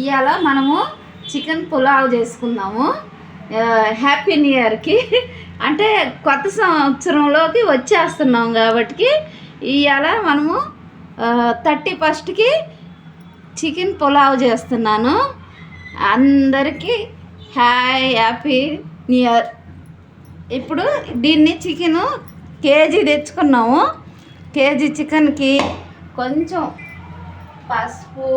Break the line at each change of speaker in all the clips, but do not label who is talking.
ఇవాళ మనము చికెన్ పులావ్ చేసుకుందాము. హ్యాపీ న్యూ ఇయర్కి అంటే కొత్త సంవత్సరంలోకి వచ్చేస్తున్నాం కాబట్టి ఇవాళ మనము థర్టీ ఫస్ట్కి చికెన్ పులావ్ చేస్తున్నాను. అందరికీ హ్యాయ్ హ్యాపీ న్యూ ఇయర్ ఇప్పుడు దీన్ని చికెను కేజీ తెచ్చుకున్నాము. కేజీ చికెన్కి కొంచెం పసుపు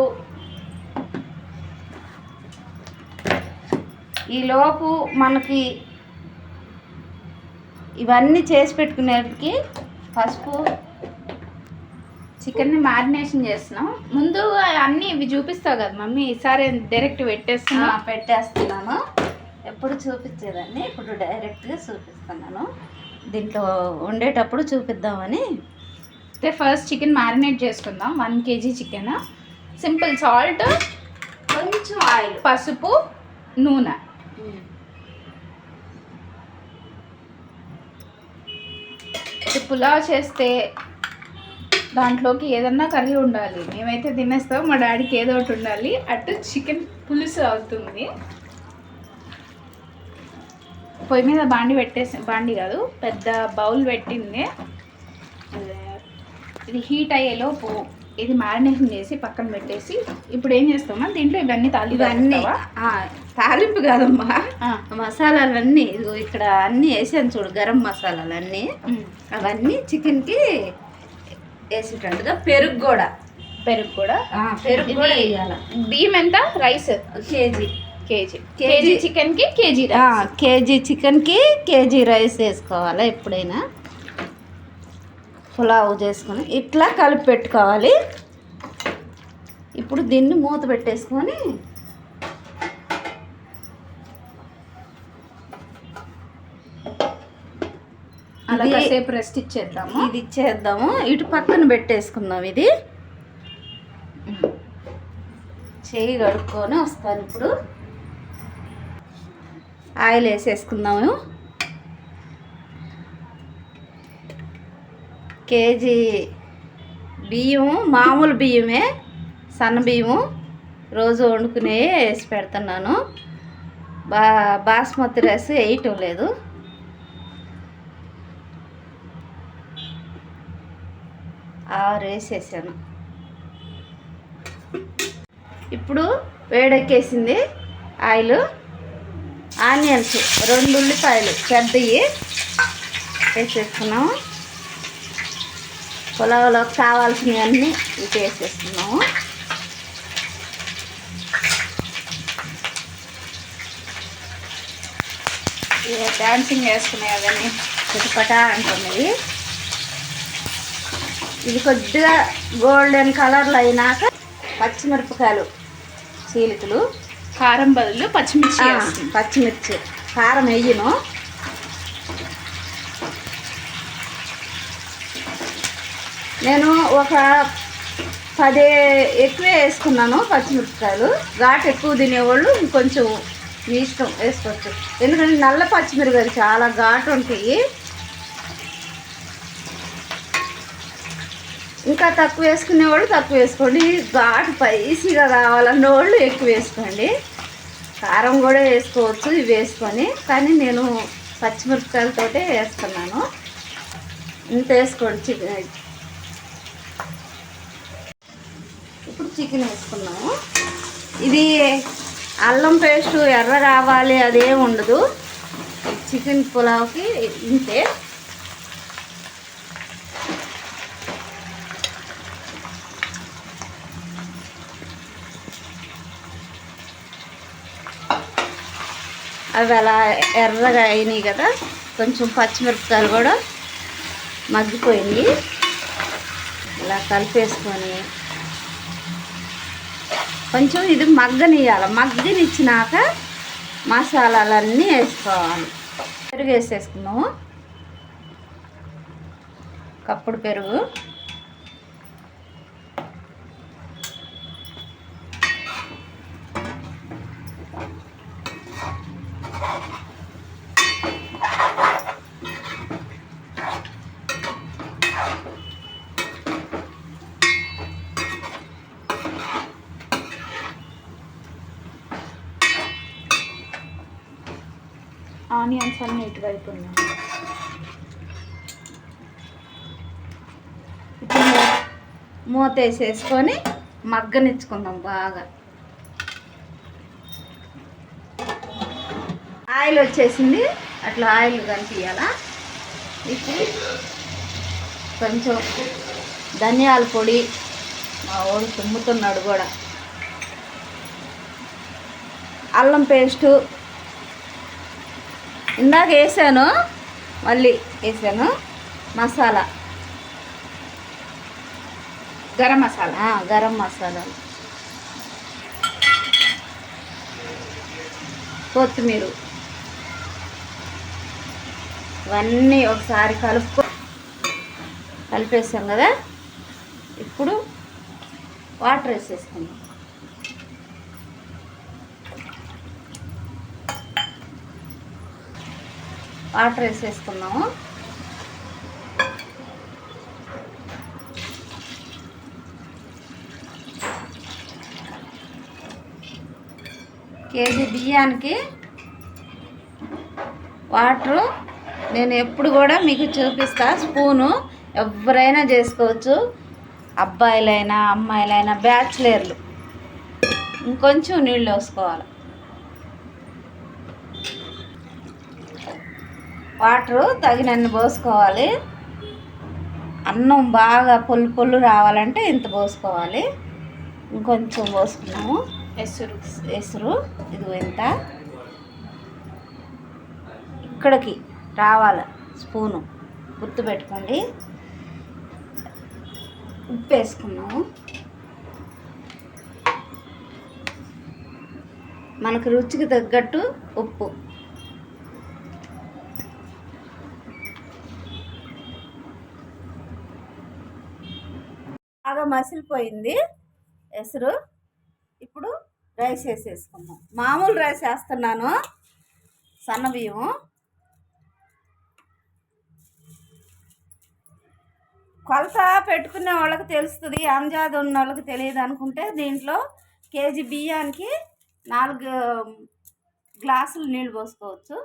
ఈలోపు మనకి ఇవన్నీ చేసి పెట్టుకునేటికి పసుపు చికెన్ని మ్యారినేషన్ చేస్తున్నాం. ముందు అన్నీ ఇవి చూపిస్తావు కదా మమ్మీ ఈసారి డైరెక్ట్ పెట్టేస్తున్నా. పెట్టేస్తున్నాను. ఎప్పుడు చూపించేదాన్ని ఇప్పుడు డైరెక్ట్గా చూపిస్తున్నాను. దీంట్లో వండేటప్పుడు చూపిద్దామని.
అయితే ఫస్ట్ చికెన్ మ్యారినేట్ చేసుకుందాం one kg chicken. Simple salt
కొంచెం ఆయిల్.
పసుపు నూనె. పులావ్ చేస్తే దాంట్లోకి ఏదన్నా కర్రీ ఉండాలి. మేమైతే తినేస్తాం మా డాడీకి ఏదో ఒకటి ఉండాలి. అటు చికెన్ పులుసు అవుతుంది. పొయ్యి మీద బాండి పెట్టేసి బాండి కాదు పెద్ద బౌల్ పెట్టింది. ఇది హీట్ అయ్యేలోపు ఇది మ్యారినేషన్ చేసి పక్కన పెట్టేసి ఇప్పుడు ఏం చేస్తామా? దీంట్లో ఇవన్నీ తాలి
ఇవన్నీ. తాలింపు కాదమ్మా. మసాలాలన్నీ ఇదిగో ఇక్కడ అన్నీ వేసాను చూడు గరం మసాలాలన్నీ. అవన్నీ చికెన్కి వేసేటట్టుగా పెరుగు కూడా.
పెరుగు కూడా?
పెరుగు కూడా వేయాల.
బియ్యం ఎంత? Rice?
Kg.
Kg.
Kg.
Kg చికెన్కి కేజీ
కేజీ చికెన్కి కేజీ రైస్ వేసుకోవాలా ఎప్పుడైనా? పులావ్ చేసుకొని ఇట్లా కలిపి పెట్టుకోవాలి. ఇప్పుడు దీన్ని మూత పెట్టేసుకొని
అలా
ఇది-
కాసేపు రెస్ట్ ఇచ్చేద్దాము?
ఇది ఇచ్చేద్దాము. ఇటు పక్కన పెట్టేసుకుందాం ఇది. చేయి కడుక్కొని వస్తాను ఇప్పుడు. ఆయిల్ వేసేసుకుందాము. కేజీ బియ్యం మామూలు బియ్యమే సన్న బియ్యము రోజు వండుకునే వేసి పెడుతున్నాను. బా బాస్మతి రైస్ వేయటం లేదు. ఆరు వేసేసాను. ఇప్పుడు వేడెక్కేసింది ఆయిల్ ఆనియన్స్ రెండు ఉల్లిపాయలు పెద్దవి వేసేసుకున్నాము. పులావులో కావాల్సినవన్నీ ఇటు వేసేసుకున్నాము
డాన్సింగ్ వేసుకునే అవన్నీ
చిటపట అంటున్నది ఇది కొద్దిగా గోల్డెన్ కలర్లో అయినాక పచ్చిమిరపకాయలు చీలికలు
కారం బదులు పచ్చిమిర్చి.
పచ్చిమిర్చి కారం వేయను. నేను ఒక పది ఎక్కువే వేసుకున్నాను పచ్చిమిరపకాయలు. ఘాటు ఎక్కువ తినేవాళ్ళు ఇంకొంచెం మీ ఇష్టం వేసుకోవచ్చు. ఎందుకంటే నల్ల పచ్చిమిరపకాయలు చాలా ఘాటు ఉంటాయి. ఇంకా తక్కువ వేసుకునే వాళ్ళు తక్కువ వేసుకోండి. ఘాటు స్పైసీగా కావాలన్న వాళ్ళు ఎక్కువ వేసుకోండి. కారం కూడా వేసుకోవచ్చు ఇవి వేసుకొని. కానీ నేను పచ్చిమిరపకాయలతోటే వేస్తున్నాను ఇంత వేసుకోండి చికెన్ వేసుకున్నాము. ఇది అల్లం పేస్ట్ ఎర్ర కావాలి అదేం ఉండదు. చికెన్ పులావ్కి ఇంతే. అవి అలా ఎర్రగా అయినాయి కదా కొంచెం పచ్చిమిరపకాయలు కూడా మగ్గిపోయింది ఇలా కలిపేసుకొని కొంచెం ఇది మగ్గనియాలి మగ్గనిచ్చినాక మసాలాలన్నీ వేసుకోవాలి. పెరుగు వేసేసుకున్నాము కప్పుడు పెరుగు.
ఆనియన్స్ అన్నీ ఇటువైపు ఉన్నాయి.
ఇప్పుడు మూత వేసేసుకొని మగ్గనిచ్చుకుందాం బాగా. ఆయిల్ వచ్చేసింది. అట్లా ఆయిల్ కనిపించాలా ఇప్పుడు కొంచెం ధనియాల పొడి మా వాడు తుమ్ముతున్నాడు కూడా. అల్లం పేస్టు ఇందాక వేసాను మళ్ళీ వేసాను. మసాలా.
గరం మసాలా
గరం మసాలాలు కొత్తిమీర. ఇవన్నీ ఒకసారి కలుపుకో కలిపేసాం కదా. ఇప్పుడు వాటర్ వేసేసుకుందాం. వాటర్ వేసేసుకున్నాము కేజీ బియ్యానికి వాటరు. నేను ఎప్పుడు కూడా మీకు చూపిస్తా స్పూను ఎవరైనా చేసుకోవచ్చు. అబ్బాయిలైనా అమ్మాయిలైనా బ్యాచులర్లు. ఇంకొంచెం నీళ్ళు వేసుకోవాలి వాటరు తగినన్ని పోసుకోవాలి. అన్నం బాగా పొల్లు పొల్లు రావాలంటే ఇంత పోసుకోవాలి. ఇంకొంచెం పోసుకున్నాము.
ఎసురు.
ఎసురు. ఇది ఎంత ఇక్కడికి రావాలి స్పూను. గుర్తుపెట్టుకోండి ఉప్పు వేసుకున్నాము. మనకు రుచికి తగ్గట్టు ఉప్పు. బాగా మసిలిపోయింది. ఎసురు. ఇప్పుడు రైస్ వేసేసుకుందాం. మామూలు రైస్ వేస్తున్నాను. సన్న బియ్యం కొలత పెట్టుకునే వాళ్ళకి తెలుస్తుంది అంజాది ఉన్న వాళ్ళకి తెలియదు అనుకుంటే దీంట్లో కేజీ బియ్యానికి నాలుగు గ్లాసులు నీళ్ళు పోసుకోవచ్చు.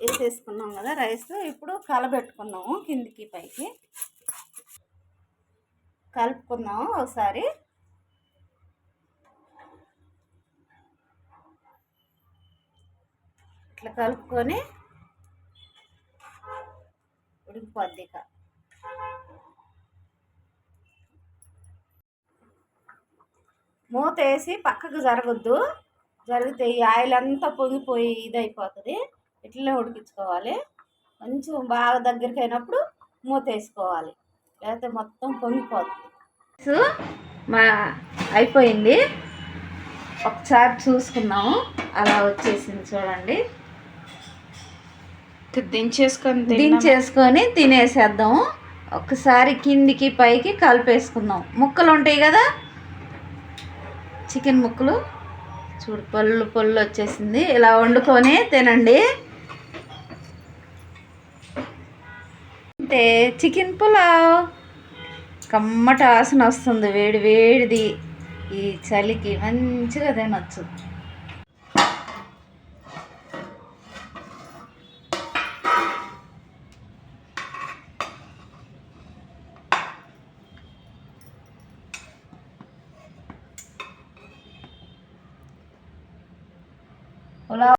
వేసేసుకున్నాం కదా రైస్. ఇప్పుడు కలబెట్టుకున్నాము కిందికి పైకి. కలుపుకుందాము ఒకసారి. ఇట్లా కలుపుకొని ఉడికిపోద్ది ఇక. మూత వేసి పక్కకు జరగద్దు. జరిగితే ఈ ఆయిల్ అంతా పొంగిపోయి ఇది అయిపోతుంది ఇట్లనే ఉడికించుకోవాలి. కొంచెం బాగా దగ్గరికి అయినప్పుడు మూత వేసుకోవాలి. లేకపోతే మొత్తం పొంగిపోతుంది. సో, మా అయిపోయింది. ఒకసారి చూసుకున్నాము అలా వచ్చేసింది చూడండి.
దించేసుకొని తిన్నాం.
దించేసుకొని తినేసేద్దాం. ఒకసారి కిందికి పైకి కలిపేసుకుందాం. ముక్కలు ఉంటాయి కదా? చికెన్ ముక్కలు. చూడు పళ్ళు పళ్ళు వచ్చేసింది. ఇలా వండుకొని తినండి. అంటే చికెన్ పులావ్. కమ్మట వాసన వస్తుంది వేడి వేడిది. ఈ చలికి మంచిగా తినొచ్చు.